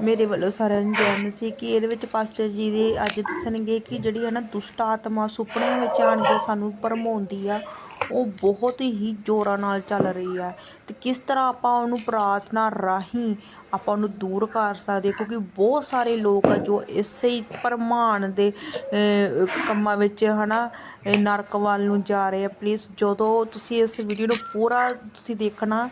ਮੇਰੇ ਵੱਲੋਂ ਸਾਰਿਆਂ ਨੂੰ ਜੈਨ ਸੀ ਕਿ ਇਹਦੇ ਵਿੱਚ ਪਾਸਟਰ ਜੀ ਦੇ ਅੱਜ ਦੱਸਣਗੇ ਕਿ ਜਿਹੜੀ ਹੈ ਨਾ ਦੁਸ਼ਟ ਆਤਮਾ ਸੁਪਨਿਆਂ ਵਿੱਚ ਆਣ ਕੇ ਸਾਨੂੰ ਭਰਮਾਉਂਦੀ ਆ, ਉਹ ਬਹੁਤ ਹੀ ਜ਼ੋਰਾਂ ਨਾਲ ਚੱਲ ਰਹੀ ਆ। ਤੇ ਕਿਸ ਤਰ੍ਹਾਂ ਆਪਾਂ ਉਹਨੂੰ ਪ੍ਰਾਰਥਨਾ ਰਾਹੀਂ ਆਪਾਂ ਉਹਨੂੰ ਦੂਰ ਕਰ ਸਕਦੇ ਕਿਉਂਕਿ ਬਹੁਤ ਸਾਰੇ ਲੋਕ ਆ ਜੋ ਇਸੇ ਹੀ ਭਰਮਾਣ ਦੇ ਕੰਮਾਂ ਵਿੱਚ ਹਨਾ, ਇਹ ਨਰਕ ਵੱਲ ਨੂੰ ਜਾ ਰਹੇ ਆ। ਪਲੀਜ਼ ਜਦੋਂ ਤੁਸੀਂ ਇਸ ਵੀਡੀਓ ਨੂੰ ਪੂਰਾ ਤੁਸੀਂ ਦੇਖਣਾ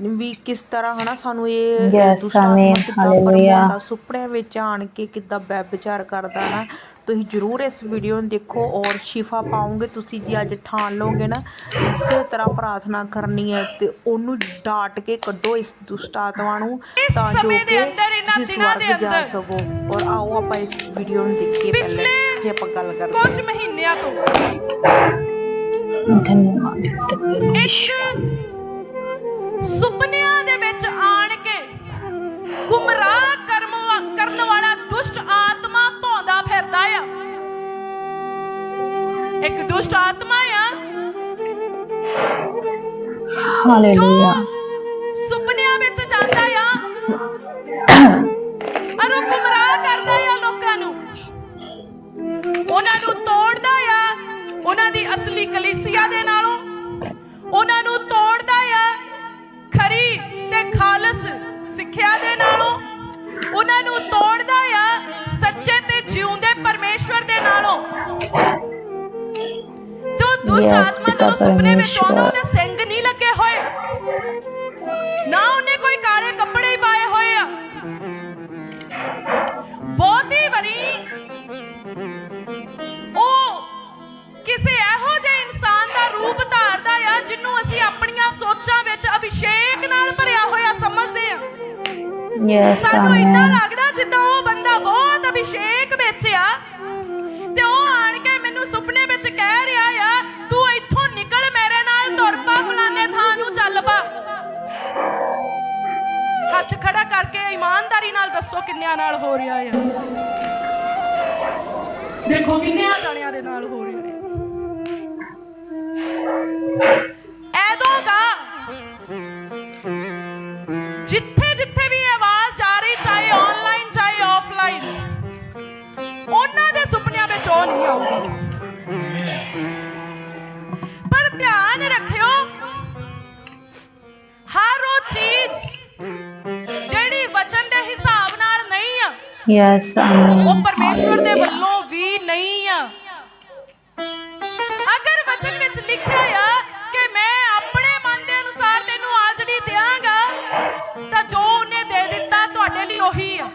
ਵੀ ਕਿਸ ਤਰ੍ਹਾਂ ਹਨਾ ਸਾਨੂੰ ਇਹ Yes, ਦੁਸ਼ਟ ਆਤਮਾ amen, ਕਿੱਦਾਂ hallelujah. ਵਿੱਚ ਆਣ ਕੇ ਕਿੱਦਾਂ ਵਿਚਾਰ ਕਰਦਾ ਨਾ ਤੁਸੀਂ ਜਰੂਰ ਇਸ ਵੀਡੀਓ ਨੂੰ ਦੇਖੋ ਔਰ ਸ਼ਿਫਾ ਪਾਓਗੇ ਤੁਸੀਂ ਜੀ ਅੱਜ ਠਾਣ ਲਓਗੇ ਨਾ ਇਸੇ ਤਰ੍ਹਾਂ ਪ੍ਰਾਰਥਨਾ ਕਰਨੀ ਹੈ ਤੇ ਉਹਨੂੰ ਡਾਟ ਕੇ ਕੱਢੋ ਇਸ ਦੁਸ਼ਟ ਆਤਮਾ ਨੂੰ ਇਸ ਤਾਂ ਜੋ ਸਮੇਂ ਦੇ ਕਿ ਅੰਦਰ, ਇਹਨਾਂ ਤੁਸੀਂ ਦਿਨਾਂ ਦੇ ਸਵਰਗ ਜਾ ਅੰਦਰ ਸਕੋ। ਔਰ ਆਓ ਆਪਾਂ ਇਸ ਵੀਡੀਓ ਨੂੰ ਦੇਖੀਏ ਪਹਿਲੇ ਪਿਛਲੇ ਫਿਰ ਆਪਾਂ ਗੱਲ ਕਰਦੇ ਹਾਂ। ਕੁਝ ਮਹੀਨਿਆਂ ਤੋਂ ਧੰਨਵਾਦ। ਇੱਕ ਸੁਪਨਿਆਂ ਦੇ ਵਿੱਚ ਆਣ ਕੇ ਗੁੰਮਰਾਹ ਕਰਮ ਕਰਨ ਵਾਲਾ ਦੁਸ਼ਟ ਆਤਮਾ ਭੌਂਦਾ ਫਿਰਦਾ ਆ। ਇੱਕ ਦੁਸ਼ਟ ਆਤਮਾ ਆ। ਹਾਲੇਲੂਇਆ। ਸੁਪਨਿਆਂ ਵਿੱਚ ਜਾਂਦਾ ਆ। ਔਰ ਉਹ ਗੁੰਮਰਾਹ ਕਰਦਾ ਆ ਲੋਕਾਂ ਨੂੰ। ਉਹਨਾਂ ਨੂੰ ਤੋੜਦਾ ਆ। ਉਹਨਾਂ ਦੀ ਅਸਲੀ ਕਲੀਸਿਆ ਦੇ ਤੋ ਦੁਸ਼ਟ ਆਤਮਾ ਜਦੋਂ ਸੁਪਨੇ ਵਿੱਚ ਆਉਂਦਾ। ਉਹਦੇ ਸਿੰਘ ਨਹੀਂ ਲੱਗੇ ਹੋਏ। ਨਾ ਉਹਨੇ ਕੋਈ ਕਾਲੇ ਕੱਪੜੇ ਹੀ ਪਾਏ ਹੋਏ ਆ। ਬਹੁਤੀ ਵਾਰੀ ਉਹ ਕਿਸੇ ਇਹੋ ਜਿਹੇ ਇਨਸਾਨ ਦਾ ਰੂਪ ਧਾਰਦਾ ਆ ਜਿਹਨੂੰ ਅਸੀਂ ਆਪਣੀਆਂ ਸੋਚਾਂ ਵਿੱਚ ਅਭਿਸ਼ੇਕ ਨਾਲ ਭਰਿਆ ਹੋਇਆ ਸਮਝਦੇ ਆ। ਯੈਸ ਸਾਨੂੰ ਇਦਾਂ ਲੱਗਦਾ ਜਿੱਦਾਂ ਉਹ ਬੰਦਾ ਬਹੁਤ ਅਭਿਸ਼ੇਕ ਕਿੰਨਿਆਂ ਨਾਲ ਹੋ ਰਿਹਾ ਆ? ਦੇਖੋ, ਕਿੰਨਿਆਂ ਜਾਣਿਆਂ ਦੇ ਨਾਲ ਹੋ ਰਿਹਾ ਹੈ ਐਦੋਂ ਜਿੱਥੇ ਯੈਸ ਆਮੇਨ ਉਹ ਪਰਮੇਸ਼ਵਰ ਦੇ ਵੱਲੋਂ ਵੀ ਨਹੀਂ ਆ। ਅਗਰ ਵਚਨ ਵਿੱਚ ਲਿਖਿਆ ਆ ਕਿ ਮੈਂ ਆਪਣੇ ਮਨ ਦੇ ਅਨੁਸਾਰ ਤੈਨੂੰ ਆਜੜੀ ਦਿਆਂਗਾ, ਤਾਂ ਜੋ ਉਹਨੇ ਦੇ ਦਿੱਤਾ, ਤੁਹਾਡੇ ਲਈ ਉਹੀ ਆ।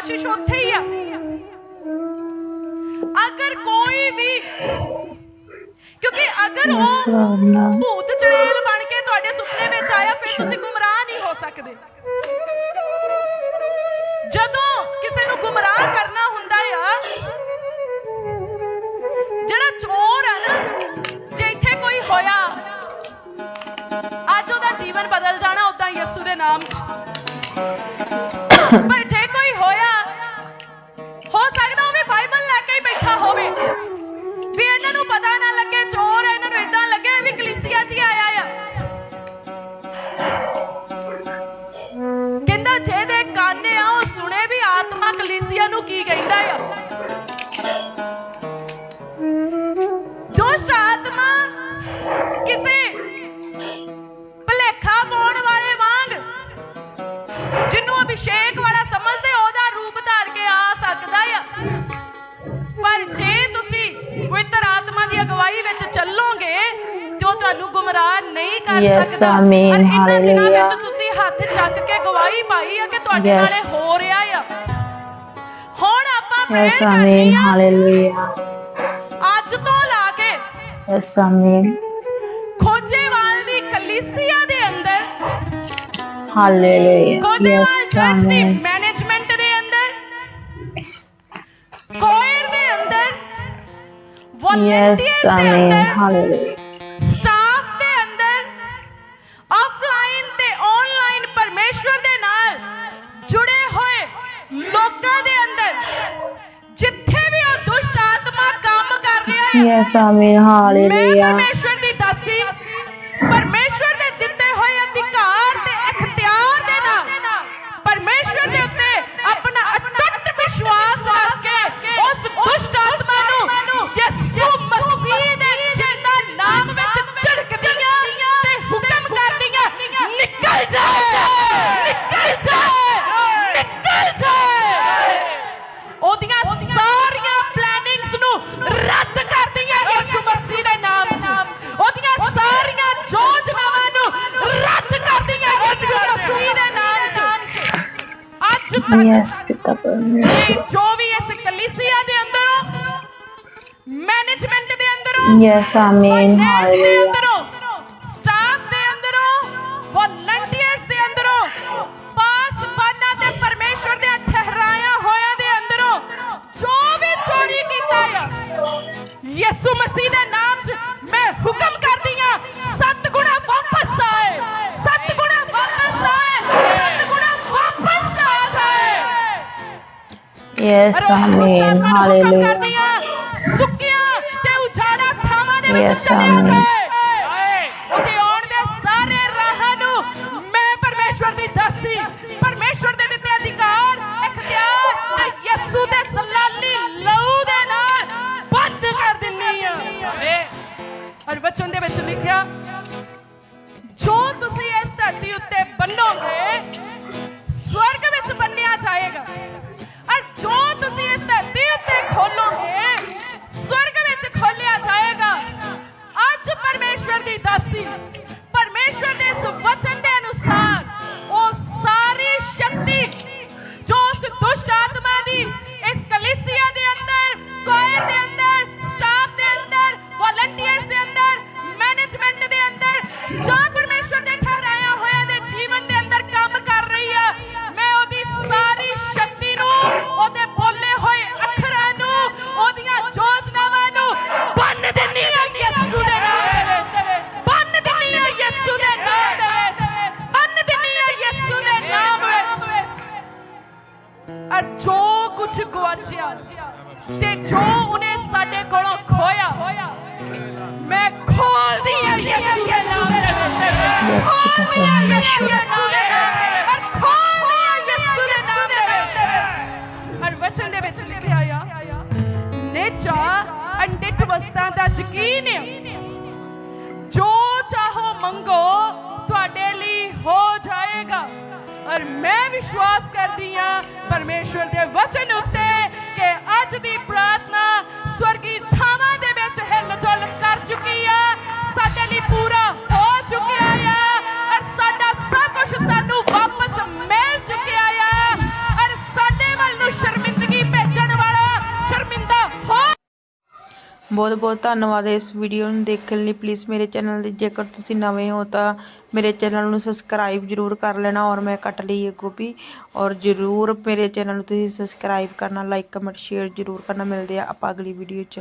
ਆਸ਼ੀਸ਼ ਉੱਥੇ ਹੀ ਆ। ਅਗਰ ਕੋਈ ਵੀ ਕਿਉਂਕਿ ਅਗਰ ਉਹ ਭੂਤ ਚੜੇਲ ਬਣ ਕੇ ਤੁਹਾਡੇ ਸੁਪਨੇ ਵਿੱਚ ਆਇਆ ਫਿਰ ਤੁਸੀਂ ਗੁੰਮਰਾਹ ਨਹੀਂ ਹੋ ਸਕਦੇ। ਜਦੋਂ ਕਿਸੇ ਨੂੰ ਗੁੰਮਰਾਹ ਕਰਨਾ ਹੁੰਦਾ ਆ ਜਿਹੜਾ ਚੋਰ ਆ ਨਾ ਜੇ ਇੱਥੇ ਕੋਈ ਹੋਇਆ ਅੱਜ ਉਹਦਾ ਜੀਵਨ ਬਦਲ ਜਾਣਾ ਉਦਾਂ ਯਿਸੂ ਦੇ ਨਾਮ 'ਚ। ਪਰ ਜੇ ਤੁਹਾਨੂੰ ਗੁੰਮਰਾਹ ਨਹੀਂ ਕਰ Yes, ਸਕਦਾ। amen, ਔਰ ਇਹਨਾਂ ਦਿਨਾਂ hallelujah. ਵਿੱਚ ਤੁਸੀਂ ਹੱਥ ਚੱਕ ਕੇ ਗਵਾਹੀ ਪਾਈ ਆ ਕਿ ਤੁਹਾਡੇ Yes. ਨਾਲ ਹੋ ਰਿਹਾ ਆ। ਹੁਣ ਆਪਾਂ ਪ੍ਰੇਅਰ ਆਮੇਨ ਕਰਨੀ ਆ। ਅੱਜ ਤੋਂ ਲਾ ਕੇ ਯੈਸ ਆਮੇਨ ਖੋਜੇਵਾਲ ਦੀ ਕਲੀਸਿਆ ਦੇ ਅੰਦਰ ਹਾਲੇਲੂਇਆ ਖੋਜੇਵਾਲ ਯੈਸ ਚਰਚ ਦੀ ਮੈਨੇਜਮੈਂਟ ਦੇ ਅੰਦਰ ਕੋਇਰ ਦੇ ਅੰਦਰ ਵੋਲੰਟੀਅਰਸ ਦੇ ਅੰਦਰ Yes, Amen. ਮੈਂ Hallelujah. Yes, ਪਿਤਾ ਪਰਮੇਸ਼ਰ ਜੋ ਵੀ ਇਸ ਕਲੀਸਿਆ ਦੇ ਅੰਦਰੋਂ ਮੈਨੇਜਮੈਂਟ ਦੇ ਅੰਦਰੋਂ Yes, Amen. ਫਾਈਨੈਂਸ ਦੇ Hallelujah. ਅੰਦਰੋਂ ਸਟਾਫ ਦੇ ਅੰਦਰੋਂ ਵੋਲੰਟੀਅਰਸ ਦੇ ਅੰਦਰੋਂ ਪਾਸਬਾਨਾਂ ਤੇ ਪਰਮੇਸ਼ਵਰ ਦੇ ਠਹਿਰਾਇਆ ਹੋਇਆਂ ਦੇ ਅੰਦਰੋਂ ਜੋ ਵੀ ਚੋਰੀ ਕੀਤਾ ਆ ਯਿਸੂ ਮਸੀਹ ਦੇ ਨਾਮ Yes, Amen. Hallelujah. ਸੁੱਕੀਆਂ ਤੇ ਉਜਾੜਾ ਥਾਵਾਂ ਦੇ ਵਿੱਚ Yes, ਚਲਿਆ Amen. ਜਾਏ ਔਰ ਜੋ ਕੁਝ ਗਵਾਚਿਆ ਤੇ ਜੋ ਉਹਨੇ ਸਾਡੇ ਕੋਲੋਂ ਖੋਇਆ, ਮੈਂ ਖੋਲਦੀ ਆ ਯਿਸੂ ਦੇ ਨਾਮ ਦੇ ਵਿੱਚ ਖੋਲਦੀ ਆ ਯਿਸੂ ਦੇ ਨਾਮ ਦੇ ਵਿੱਚ ਔਰ ਖੋਲਦੀ ਆ ਯਿਸੂ ਦੇ ਨਾਮ ਦੇ ਵਿੱਚ ਔਰ ਵਚਨ ਦੇ ਵਿੱਚ ਲਿਖਿਆ ਆ ਨੇਚਾ ਅੰਡਿਤ ਵਸਤਾਂ ਦਾ ਯਕੀਨ ਆ। ਜੋ ਚਾਹੋ ਮੰਗੋ, ਤੁਹਾਡੇ ਲਈ ਹੋ ਜਾਏਗਾ। ਔਰ ਮੈਂ ਵਿਸ਼ਵਾਸ ਕਰਦੀ ਹਾਂ ਪਰਮੇਸ਼ਵਰ ਦੇ ਵਚਨ ਉੱਤੇ ਕਿ ਅੱਜ ਦੀ ਪ੍ਰਾਰਥਨਾ ਬਹੁਤ ਬਹੁਤ ਧੰਨਵਾਦ ਇਸ ਵੀਡੀਓ ਨੂੰ ਦੇਖਣ ਲਈ। ਪਲੀਜ਼ ਮੇਰੇ ਚੈਨਲ ਦੇ ਜੇਕਰ ਤੁਸੀਂ ਨਵੇਂ ਹੋ ਤਾਂ ਮੇਰੇ ਚੈਨਲ ਨੂੰ ਸਬਸਕ੍ਰਾਈਬ ਜਰੂਰ ਕਰ ਲੈਣਾ ਔਰ ਮੈਂ ਕੱਟ ਲਈ ਹੈ ਗੋਭੀ। ਔਰ ਜਰੂਰ ਮੇਰੇ ਚੈਨਲ ਨੂੰ ਤੁਸੀਂ ਸਬਸਕ੍ਰਾਈਬ ਕਰਨਾ ਲਾਈਕ ਕਮੈਂਟ ਸ਼ੇਅਰ ਜਰੂਰ ਕਰਨਾ। ਮਿਲਦੇ ਆ ਆਪਾਂ ਅਗਲੀ ਵੀਡੀਓ 'ਚ।